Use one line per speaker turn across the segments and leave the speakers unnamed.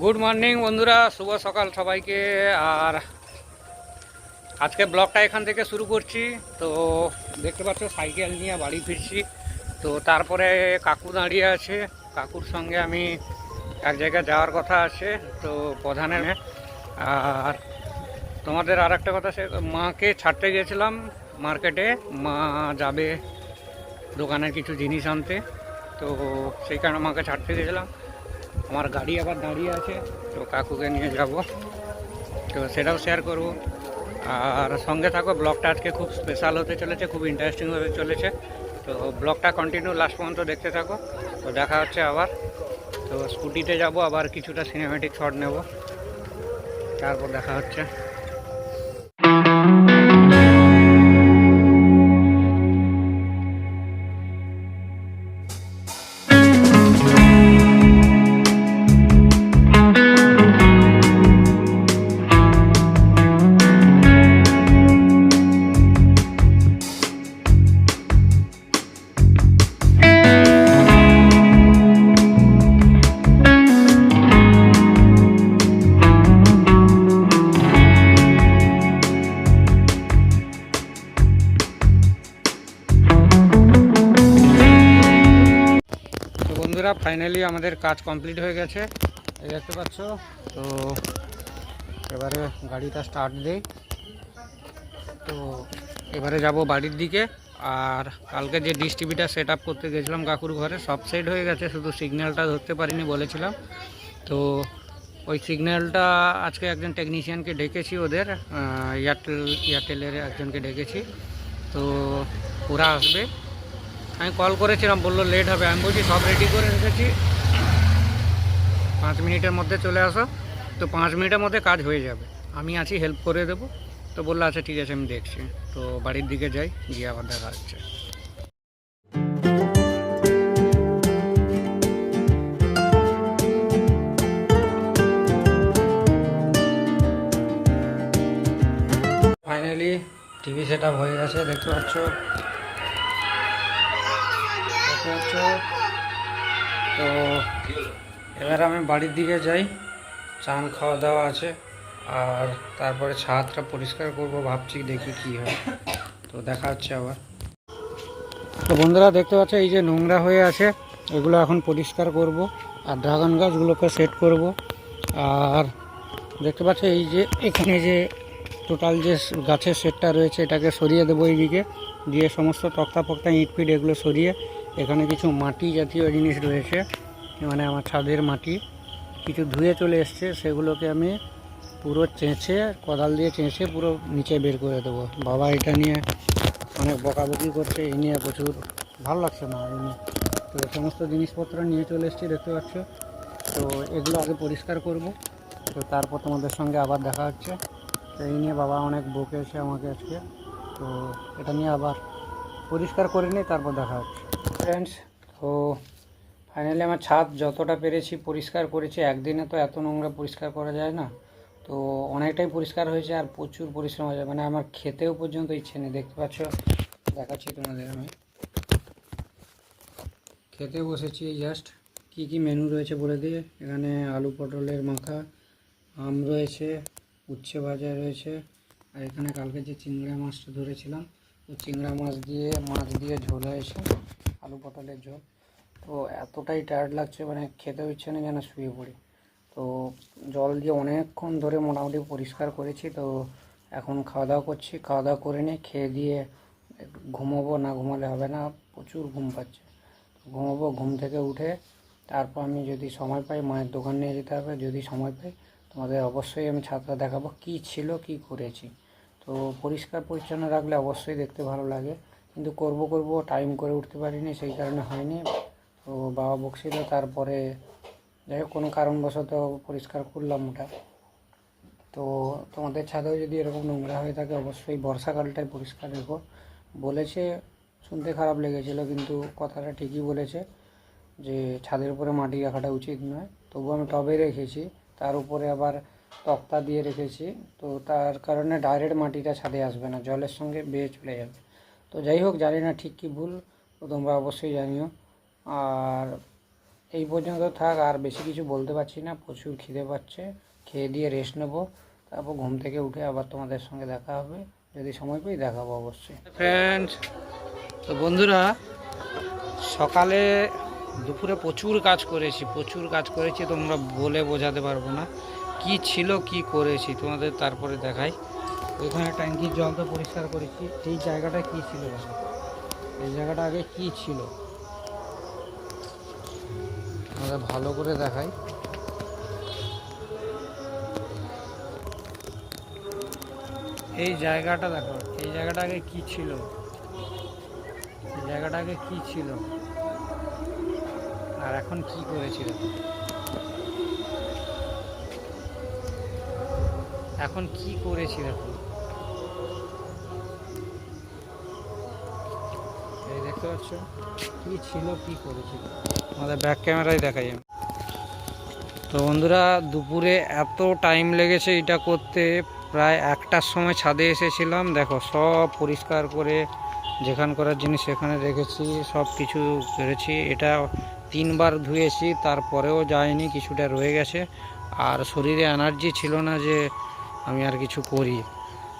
Good morning বন্ধুরা। শুভ সকাল সবাইকে। আর আজকে ব্লগটা এখান থেকে শুরু করছি। তো দেখতে পাচ্ছ, সাইকেল নিয়ে বাড়ি ফিরছি। তো তারপরে কাকু দাঁড়িয়ে আছে। কাকুর সঙ্গে আমি এক জায়গায় যাওয়ার কথা আছে। তো প্রধানের। আর তোমাদের আর একটা কথা সে, মাকে ছাড়তে গিয়েছিলাম মার্কেটে। মা যাবে দোকানের কিছু জিনিস আনতে। তো সেই কারণে মাকে ছাড়তে গেছিলাম। আমার গাড়ি আবার দাঁড়িয়ে আছে, তো কাকুকে নিয়ে যাব। তো সেটাও শেয়ার করব। আর সঙ্গে থাকো ব্লগটা আজকে খুব স্পেশাল হতে চলেছে, খুব ইন্টারেস্টিং হতে চলেছে। তো ব্লগটা কন্টিনিউ লাস্ট পর্যন্ত দেখতে থাকো, তো দেখা হচ্ছে আবার। তো স্কুটিতে যাব, আবার কিছুটা সিনেমেটিক শট নেব। তারপর দেখা হচ্ছে। বন্ধুরা ফাইনালি আমাদের কাজ কমপ্লিট হয়ে গেছে। এই দেখতে পাচ্ছ? তো এবারে গাড়িটা স্টার্ট দেই। তো এবারে যাব বাড়ির দিকে। আর কালকে যে ডিশ সেট আপ করতে গেছিলাম কাকুর ঘরে, সব সেট হয়ে গেছে। শুধু সিগন্যালটা ধরতে পারিনি বলেছিলাম। তো ওই সিগন্যালটা আজকে একজন টেকনিশিয়ানকে ডেকেছি ওদের। এয়ারটেল এয়ারটেলের একজনকে ডেকেছি। তো ওরা আসবে। আমি কল করেছিলাম, বলল লেট হবে। আমি বলছি, সব রেডি করে রেখেছি। পাঁচ মিনিটের মধ্যে চলে আসো। তো পাঁচ মিনিটের মধ্যে কাজ হয়ে যাবে। আমি আছি হেল্প করে দেবো। তো বলল আচ্ছা ঠিক আছে, আমি দেখছি। তো বাড়ির দিকে যাই, গিয়ে আবার দেখা হচ্ছে। ফাইনালি টিভি সেট হয়ে গেছে, দেখতে পাচ্ছ। দেখতে তো এবার আমি বাড়ির দিকে যাই, চান খাওয়া দাওয়া আছে, আর তারপরে ছাদটা পরিষ্কার করব, ভাবছি দেখি কি হয়। তো দেখা হচ্ছে আবার। তো বন্ধুরা, দেখতে পাচ্ছ, এই যে নোংরা হয়ে আছে, এগুলো এখন পরিষ্কার করব, আর ড্রাগন গাছগুলোকে সেট করব। আর দেখতে পাচ্ছ, এই যে এখানে যে টোটাল যে গাছের সেটটা রয়েছে, এটাকে সরিয়ে দেবো এইদিকে। দিয়ে সমস্ত তক্তা ফক্তা, ইট ফিট এগুলো সরিয়ে এখানে কিছু মাটি জাতীয় জিনিস রয়েছে মানে আমার ছাদের মাটি। কিছু ধুয়ে চলে এসছে, সেগুলোকে আমি পুরো চেঁচে, কোদাল দিয়ে চেঁচে পুরো নিচে বের করে দেবো। বাবা এটা নিয়ে অনেক বকাবকি করছে এই নিয়ে প্রচুর ভালো লাগছে না। এই নিয়ে তো সমস্ত জিনিসপত্র নিয়ে চলে এসেছি, দেখতে পাচ্ছ। তো এগুলো আগে পরিষ্কার করব। তো তারপর তোমাদের সঙ্গে আবার দেখা হচ্ছে। তো এই নিয়ে বাবা অনেক বকেছে আমাকে আজকে। তো এটা নিয়ে আবার পরিষ্কার করে নিই, তারপর দেখা হচ্ছে। ফ্রেন্ডস তো ফাইনালি আমার ছাদ যতটা পেরেছি পরিষ্কার করেছি। একদিনে তো এত নোংরা পরিষ্কার করা যায় না। তো অনেকটাই পরিষ্কার হয়েছে আর প্রচুর পরিশ্রম হয়েছে। মানে আমার খেতেও পর্যন্ত ইচ্ছে নেই। দেখতে পাচ্ছ, দেখাচ্ছি তোমাদের আমি। খেতে বসেছি জাস্ট কি কি মেনু রয়েছে বলে দিয়ে এখানে আলু পটলের মাখা, আম রয়েছে, উচ্ছে ভাজা রয়েছে। আর এখানে কালকে যে চিংড়া মাছটা ধরেছিলাম, তো চিংড়া মাছ দিয়ে মাছ দিয়ে ঝোল হয়েছে। আলু পটলের ঝোল। তো এতটাই টায়ার্ড লাগছে মানে খেতেও ইচ্ছে না যেন শুয়ে পড়ি। তো জল দিয়ে অনেকক্ষণ ধরে মোটামুটি পরিষ্কার করেছি, তো এখন খাওয়া দাওয়া করছি। খাওয়া দাওয়া করে নিয়ে খেয়ে দিয়ে ঘুমোবো, না ঘুমালে হবে না, প্রচুর ঘুম পাচ্ছে। ঘুমোবো, ঘুম থেকে উঠে তারপর আমি যদি সময় পাই মায়ের দোকান নিয়ে যেতে হবে। যদি সময় পাই তোমাদের অবশ্যই আমি ছাত্রা দেখাবো, কি ছিল, কি করেছি। তো পরিষ্কার পরিচ্ছন্ন রাখলে অবশ্যই দেখতে ভালো লাগে। কিন্তু করব করব টাইম করে উঠতে পারিনি, সেই কারণে হয়নি। তো বাবা বকছিল, তারপরে যাই হোক, কোনো কারণবশত পরিষ্কার করলাম ওটা। তো তোমাদের ছাদেও যদি এরকম নোংরা হয়ে থাকে, অবশ্যই বর্ষাকালটাই পরিষ্কার রেখো। বলেছে, শুনতে খারাপ লেগেছিল, কিন্তু কথাটা ঠিকই বলেছে যে ছাদের উপরে মাটি রাখাটা উচিত নয়। তবু আমি টবে রেখেছি, তার উপরে আবার তক্তা দিয়ে রেখেছি। তো তার কারণে ডাইরেক্ট মাটিটা ছাদে আসবে না, জলের সঙ্গে বেয়ে চলে যাবে। তো যাই হোক, জানি না ঠিক কি ভুল, তো তোমরা অবশ্যই জানিও। আর এই পর্যন্ত থাক, আর বেশি কিছু বলতে পারছি না, প্রচুর খিদে পাচ্ছে, খেয়ে দিয়ে রেস্ট নেব। তারপর ঘুম থেকে উঠে আবার তোমাদের সঙ্গে দেখা হবে, যদি সময় পাই দেখাবো অবশ্যই। ফ্রেন্ডস তো বন্ধুরা, সকালে দুপুরে প্রচুর কাজ করেছি, প্রচুর কাজ করেছি, তোমরা বলে বোঝাতে পারব না। কি ছিল, কি করেছি, তোমাদের তারপরে দেখাই। ওইখানে ট্যাঙ্কির জল তো পরিষ্কার করেছি। এই জায়গাটা কি ছিল? এই জায়গাটা আগে কি ছিল? আমাদের ভালো করে দেখাই। এই জায়গাটা দেখো, এই জায়গাটা আগে কি ছিল? এই জায়গাটা আগে কি ছিল? আর এখন কি করেছি দেখো? এখন কি করেছি পাচ্ছ ছিল করেছিল? আমাদের ব্যাক ক্যামেরায় দেখাই আমি। তো বন্ধুরা, দুপুরে এত টাইম লেগেছে এটা করতে, প্রায় একটার সময় ছাদে এসেছিলাম। দেখো, সব পরিষ্কার করে যেখান করার জিনিস সেখানে রেখেছি, সব কিছু করেছি। এটা তিনবার ধুয়েছি, তারপরেও যায়নি, কিছুটা রয়ে গেছে। আর শরীরে এনার্জি ছিল না যে আমি আর কিছু করি।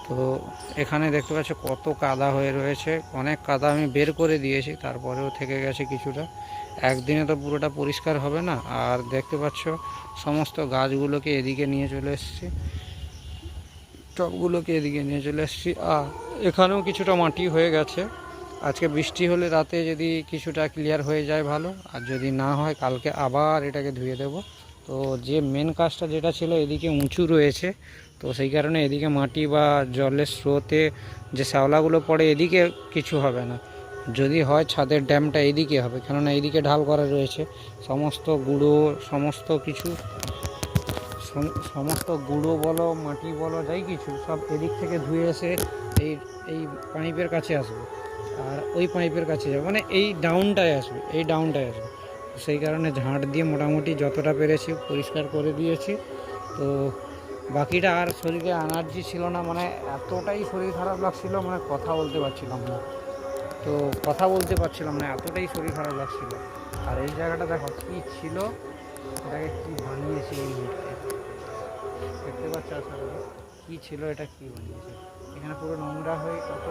তো এখানে দেখতে পাচ্ছ কত কাদা হয়ে রয়েছে। অনেক কাদা আমি বের করে দিয়েছি, তারপরেও থেকে গেছে কিছুটা। একদিনে তো পুরোটা পরিষ্কার হবে না। আর দেখতে পাচ্ছ সমস্ত গাছগুলোকে এদিকে নিয়ে চলে এসেছি। টবগুলোকে এদিকে নিয়ে চলে এসেছি। আর এখানেও কিছুটা মাটি হয়ে গেছে। আজকে বৃষ্টি হলে রাতে যদি কিছুটা ক্লিয়ার হয়ে যায় ভালো। আর যদি না হয়, কালকে আবার এটাকে ধুয়ে দেব। তো যে মেন কাজটা যেটা ছিল, এদিকে উঁচু রয়েছে। তো সেই কারণে এদিকে মাটি বা জলের স্রোতে যে শ্যাওলাগুলো পড়ে এদিকে কিছু হবে না। যদি হয় ছাদের ড্যামটা এদিকে হবে, কেননা এদিকে ঢাল করা রয়েছে। সমস্ত গুঁড়ো, সমস্ত কিছু সমস্ত গুঁড়ো বলো, মাটি বলো, যাই কিছু, সব এদিক থেকে ধুয়ে এসে এই এই পাইপের কাছে আসবে। আর ওই পাইপের কাছে যাবে মানে এই ডাউনটায় আসবে, এই ডাউনটায় আসবে। সেই কারণে ঝাঁট দিয়ে মোটামুটি যতটা পেরেছি পরিষ্কার করে দিয়েছি। তো বাকিটা আর শরীরে এনার্জি ছিল না মানে এতটাই শরীর খারাপ লাগছিল মানে কথা বলতে পারছিলাম না। তো কথা বলতে পারছিলাম না, এতটাই শরীর খারাপ লাগছিল। আর এই জায়গাটা দেখো কী ছিল, এটাকে কী বানিয়েছে এই মুহূর্তে দেখতে পাচ্ছ করি। কী ছিল এটা কী বানিয়েছে? এখানে পুরো নোংরা হয়ে কত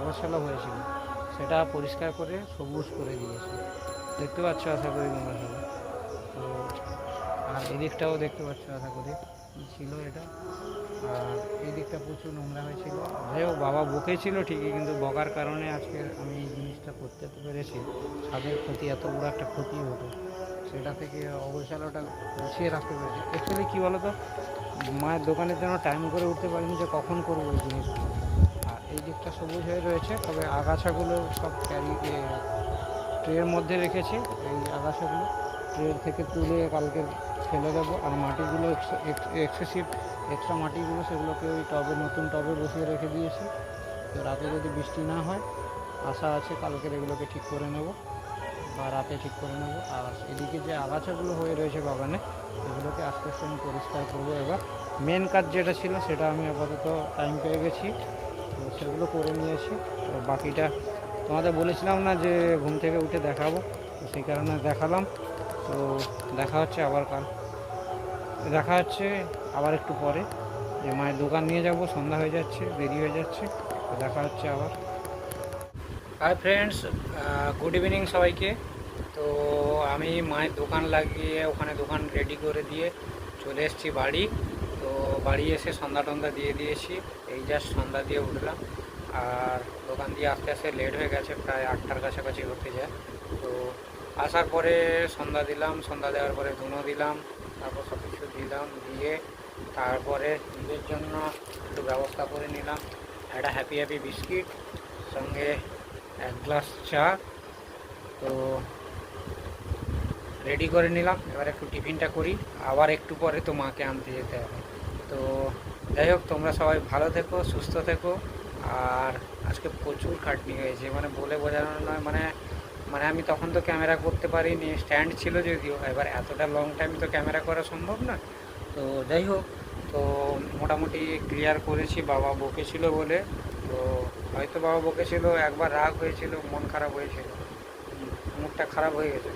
অবসালা হয়েছিল, সেটা পরিষ্কার করে সবুজ করে দিয়েছে। দেখতে পাচ্ছ আশা করি সবাই। তো আর এদিকটাও দেখতে পাচ্ছ আশা করি। ছিল এটা। আর এই দিকটা প্রচুর নোংরা হয়েছিল। যাই হোক, বাবা বকেছিল ঠিকই, কিন্তু বকার কারণে আজকে আমি এই জিনিসটা করতে পেরেছি। ছাদের ক্ষতি, এত বড় একটা ক্ষতি হতো। সেটা থেকে অবসালাটা গুছিয়ে রাখতে পেরেছি। অ্যাকচুয়ালি কী বলো তো মায়ের দোকানের জন্য টাইম করে উঠতে পারিনি যে কখন করব এই জিনিসগুলো। আর এই দিকটা সবুজ হয়ে রয়েছে, তবে আগাছাগুলো সব ক্যারি ট্রের মধ্যে রেখেছি। এই আগাছাগুলো ট্রের থেকে তুলে কালকে ফেলে দেবো আর মাটিগুলো এক্সেসিভ এক্সট্রা মাটিগুলো সেগুলোকে ওই টবে, নতুন টবে বসিয়ে রেখে দিয়েছি। তো রাতে যদি বৃষ্টি না হয়, আশা আছে কালকের এগুলোকে ঠিক করে নেব বা রাতে ঠিক করে নেব। আর এদিকে যে আগাছাগুলো হয়ে রয়েছে বাগানে, এগুলোকে আস্তে আস্তে আমি পরিষ্কার করব এবার। মেন কাজ যেটা ছিল সেটা আমি আপাতত টাইম পেয়ে গেছি। তো সেগুলো করে নিয়েছি। তো বাকিটা তোমাদের বলেছিলাম না যে ঘুম থেকে উঠে দেখাবো, তো সেই কারণে দেখালাম। তো দেখা হচ্ছে আবার কাল। দেখা হচ্ছে আবার একটু পরে। যে মায়ের দোকান নিয়ে যাব, সন্ধ্যা হয়ে যাচ্ছে, দেরি হয়ে যাচ্ছে দেখা হচ্ছে আবার। হাই ফ্রেন্ডস গুড ইভিনিং সবাইকে। তো আমি মায়ের দোকান লাগিয়ে, ওখানে দোকান রেডি করে দিয়ে চলে এসেছি বাড়ি। তো বাড়ি এসে সন্ধ্যা টন্ধা দিয়ে দিয়েছি। এই জাস্ট সন্ধ্যা দিয়ে উঠলাম। আর দোকান দিয়ে আস্তে আস্তে লেট হয়ে গেছে, প্রায় আটটার কাছাকাছি হতে যায়। তো আসার পরে সন্ধ্যা দিলাম, সন্ধ্যা দেওয়ার পরে ধুনো দিলাম। তারপর সব কিছু দিলাম দিয়ে তারপরে নিজের জন্য একটু ব্যবস্থা করে নিলাম। একটা হ্যাপি হ্যাপি বিস্কিট, সঙ্গে এক গ্লাস চা। তো রেডি করে নিলাম। এবার একটু টিফিনটা করি। আবার একটু পরে তো মাকে আনতে যেতে হবে। তো যাই হোক, তোমরা সবাই ভালো থেকো, সুস্থ থেকো। আর আজকে প্রচুর খাটনি হয়েছে। মানে বলে বোঝানো নয় মানে মানে আমি তখন তো ক্যামেরা করতে পারিনি স্ট্যান্ড ছিল যদিও, এবার এতটা লং টাইম তো ক্যামেরা করা সম্ভব না। তো যাই হোক, তো মোটামুটি ক্লিয়ার করেছি, বাবা বকেছিল বলে। তো হয়তো বাবা বকেছিল একবার রাগ হয়েছিল, মন খারাপ হয়েছিল, মুডটা খারাপ হয়ে গেছে।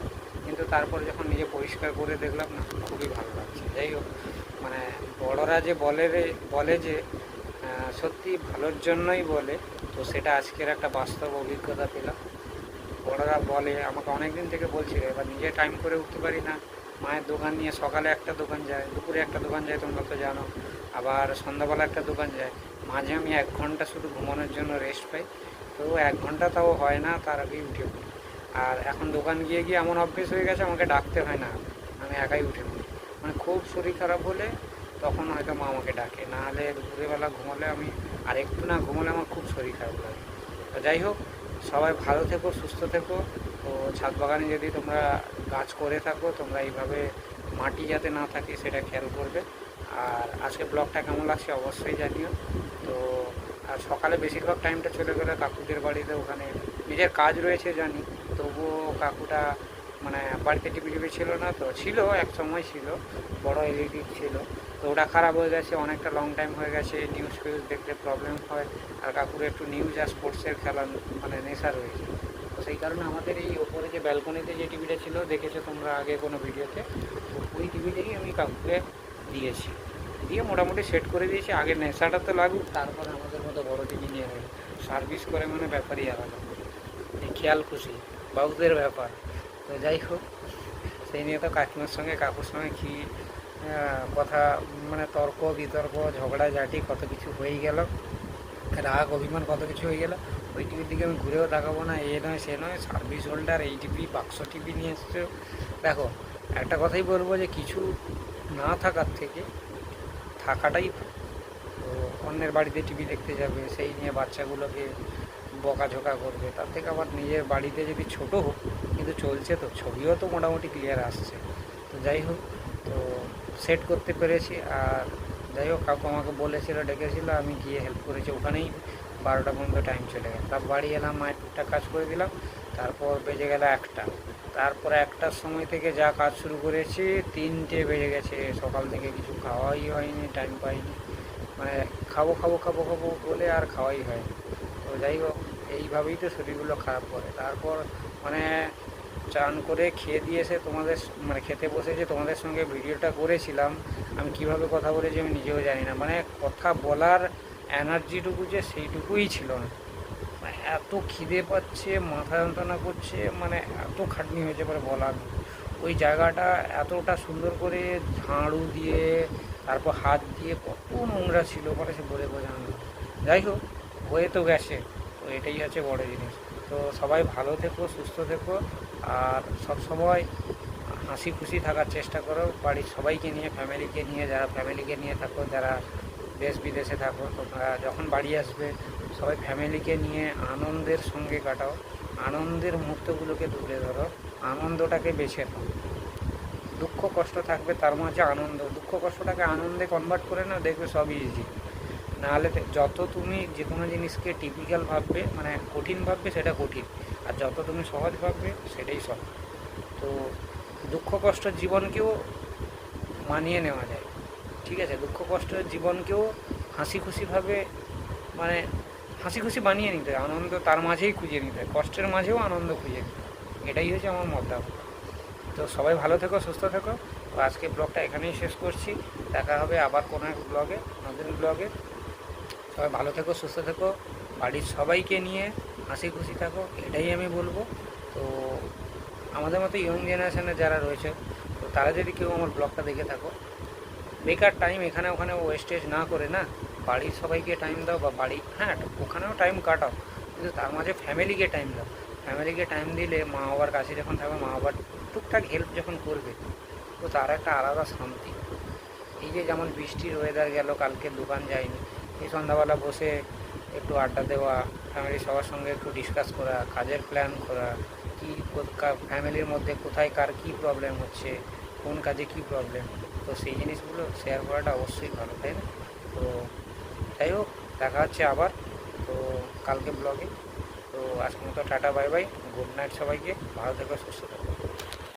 কিন্তু তারপর যখন নিজে পরিষ্কার করে দেখলাম, না, খুবই ভালো লাগছে। যাই হোক মানে বড়রা যে বলে রে, বলে যে সত্যি ভালোর জন্যই বলে, তো সেটা আজকের একটা বাস্তব অভিজ্ঞতা পেলাম। বড়রা বলে, আমাকে অনেক দিন থেকে বলছিল, এবার নিজে টাইম করে উঠতে পারি না। মায়ের দোকান নিয়ে সকালে একটা দোকান যায়, দুপুরে একটা দোকান যায়, তোমরা তো জানো। আবার সন্ধ্যাবেলা একটা দোকান যায়। মাঝে আমি এক ঘণ্টা শুধু ঘুমানোর জন্য রেস্ট পাই। তো এক ঘণ্টা তাও হয় না, তার আগেই উঠে পড়ি। আর এখন দোকান গিয়ে গিয়ে এমন অভ্যেস হয়ে গেছে, আমাকে ডাকতে হয় না। আমি একাই উঠে পড়ি। মানে খুব শরীর খারাপ হলে তখন হয়তো মা আমাকে ডাকে। না হলে দুপুরবেলা ঘুমালে আমি আর একটু না ঘুমালে আমার খুব শরীর খারাপ লাগে। যাই হোক সবাই ভালো থেকো, সুস্থ থেকো। তো ছাদ বাগানে যদি তোমরা গাছ করে থাকো, তোমরা এইভাবে মাটি যাতে না থাকে সেটা খেয়াল করবে। আর আজকে ব্লগটা কেমন লাগছে অবশ্যই জানিও। তো, আর সকালে বেশিরভাগ টাইমটা চলে গেলে কাকুদের বাড়িতে, ওখানে নিজের কাজ রয়েছে জানি, তবুও কাকুটা মানে বাড়িতে টিভি টিভি ছিল না, তো ছিল, এক সময় ছিল, বড় এলইডি ছিল। তো ওটা খারাপ হয়ে গেছে, অনেকটা লং টাইম হয়ে গেছে নিউজ ফিউজ দেখতে প্রবলেম হয়, আর কাকুর একটু নিউজ আর স্পোর্টসের খেলা মানে নেশা রয়েছে। তো সেই কারণে আমাদের এই ওপরে যে ব্যালকনিতে যে টিভিটা ছিল, দেখেছ তোমরা আগে কোনো ভিডিওতে ওই টিভিটাই আমি কাকুকে দিয়েছি। দিয়ে মোটামুটি সেট করে দিয়েছি, আগে নেশাটা তো লাগুক, তারপরে আমাদের মতো বড় টিভি নিয়ে নেবে। সার্ভিস করে মানে ব্যাপারই আলাদা। এই খেয়াল খুশি বাবুদের ব্যাপার। তো যাই হোক, সেই নিয়ে তো কাকিমার সঙ্গে, কাকুর সঙ্গে কি কথা মানে তর্ক, বিতর্ক, ঝগড়া, ঝাঁটি, কত কিছু হয়ে গেল। রাগ, অভিমান, কত কিছু হয়ে গেল। ওই টিভির দিকে আমি ঘুরেও তাকাবো না, এ নয়, সে নয়, সার্ভিস হোল্ডার, এই টিভি, বাক্স টিভি নিয়ে এসছে। দেখো, একটা কথাই বলব যে কিছু না থাকার থেকে থাকাটাই তো অন্যের বাড়িতে টিভি দেখতে যাবে, সেই নিয়ে বাচ্চাগুলোকে বকাঝোকা করবে, তার থেকে আবার নিজের বাড়িতে যদি ছোট হোক, কিন্তু চলছে তো, ছবিও তো মোটামুটি ক্লিয়ার আসছে। তো যাই হোক তো সেট করতে পেরেছি আর যাই হোক, কাকু আমাকে বলেছিল, ডেকেছিল, আমি গিয়ে হেল্প করেছি ওখানেই। বারোটা পর্যন্ত টাইম চলে গেল। তারপর বাড়ি এলাম টুকটাক কাজ করে দিলাম, তারপর বেজে গেল একটা। তারপর একটার সময় থেকে যা কাজ শুরু করেছি, তিনটে বেজে গেছে। সকাল থেকে কিছু খাওয়াই হয়নি টাইম পাইনি। মানে খাব খাব খাব খাব বলে আর খাওয়াই হয়নি। তো যাই হোক, এইভাবেই তো শরীরগুলো খারাপ করে। তারপর মানে চান করে খেয়ে দিয়েছে তোমাদের মানে খেতে বসেছে তোমাদের সঙ্গে ভিডিওটা করেছিলাম। আমি কীভাবে কথা বলেছি আমি নিজেও জানি না। মানে কথা বলার এনার্জিটুকু যে সেইটুকুই ছিল না। মানে এত খিদে পাচ্ছে, মাথা যন্ত্রণা করছে মানে এত খাটনি হয়েছে পরে বলার। ওই জায়গাটা এতটা সুন্দর করে ঝাড়ু দিয়ে, তারপর হাত দিয়ে কত নোংরা ছিল পরে সে বলে বোঝানো যাই হোক, হয়ে তো গেছে। এটাই হচ্ছে বড় জিনিস। তো সবাই ভালো থেকো, সুস্থ থেকো, আর সব সময় হাসি খুশি থাকার চেষ্টা করো। বাড়ির সবাইকে নিয়ে, ফ্যামিলিকে নিয়ে, যারা ফ্যামিলিকে নিয়ে থাকো, যারা দেশ বিদেশে থাকো, তোমরা যখন বাড়ি আসবে, সবাই ফ্যামিলিকে নিয়ে আনন্দের সঙ্গে কাটাও। আনন্দের মুহূর্তগুলোকে তুলে ধরো। আনন্দটাকে বেছে নাও। দুঃখ কষ্ট থাকবে, তার মাঝে আনন্দ। দুঃখ কষ্টটাকে আনন্দে কনভার্ট করে না দেখবে সবই ইজি নাহলে যত তুমি যে কোনো জিনিসকে টিপিক্যাল ভাববে মানে কঠিন ভাববে সেটা কঠিন। আর যত তুমি সহজ ভাববে সেটাই সহজ। তো দুঃখ কষ্ট জীবনকেও মানিয়ে নেওয়া যায়। ঠিক আছে? দুঃখ কষ্টের জীবনকেও হাসি খুশিভাবে মানে হাসি খুশি বানিয়ে নিতে হয়। আনন্দ তার মাঝেই খুঁজে নিতে হয়। কষ্টের মাঝেও আনন্দ খুঁজে নিতে এটাই হচ্ছে আমার মতটা তো সবাই ভালো থেকো, সুস্থ থেকো। তো আজকে ব্লগটা এখানেই শেষ করছি। দেখা হবে আবার কোনো এক ব্লগে, নতুন ব্লগে। সবাই ভালো থেকো, সুস্থ থেকো, বাড়ির সবাইকে নিয়ে হাসি খুশি থাকো, এটাই আমি বলব। তো আমাদের মতো ইয়ং জেনারেশনের যারা রয়েছে, তো তারা যদি কেউ আমার ব্লগটা দেখে থাকো, বেকার টাইম এখানে ওখানে ওয়েস্টেজ না করে না, বাড়ির সবাইকে টাইম দাও বা বাড়ি হ্যাঁ ওখানেও টাইম কাটাও, কিন্তু তার মাঝে ফ্যামিলিকে টাইম দাও। ফ্যামিলিকে টাইম দিলে মা বাবার কাছে যখন থাকবে, মা বাবার টুকটাক হেল্প যখন করবে, তো তার একটা আলাদা শান্তি। এই যে যেমন বৃষ্টির ওয়েদার গেল, কালকে দোকান যায়নি এই সন্ধ্যাবেলা বসে একটু আড্ডা দেওয়া ফ্যামিলির সবার সঙ্গে একটু ডিসকাস করা, কাজের প্ল্যান করা, কী ফ্যামিলির মধ্যে কোথায় কার কী প্রবলেম হচ্ছে, কোন কাজে কী প্রবলেম তো সেই জিনিসগুলো শেয়ার করাটা অবশ্যই ভালো, তাই না? তো যাই হোক, দেখা হচ্ছে আবার, তো কালকে ব্লগে তো আজকের মতো tata bye bye good night সবাইকে, ভালো থেকো, সুস্থ থেকো।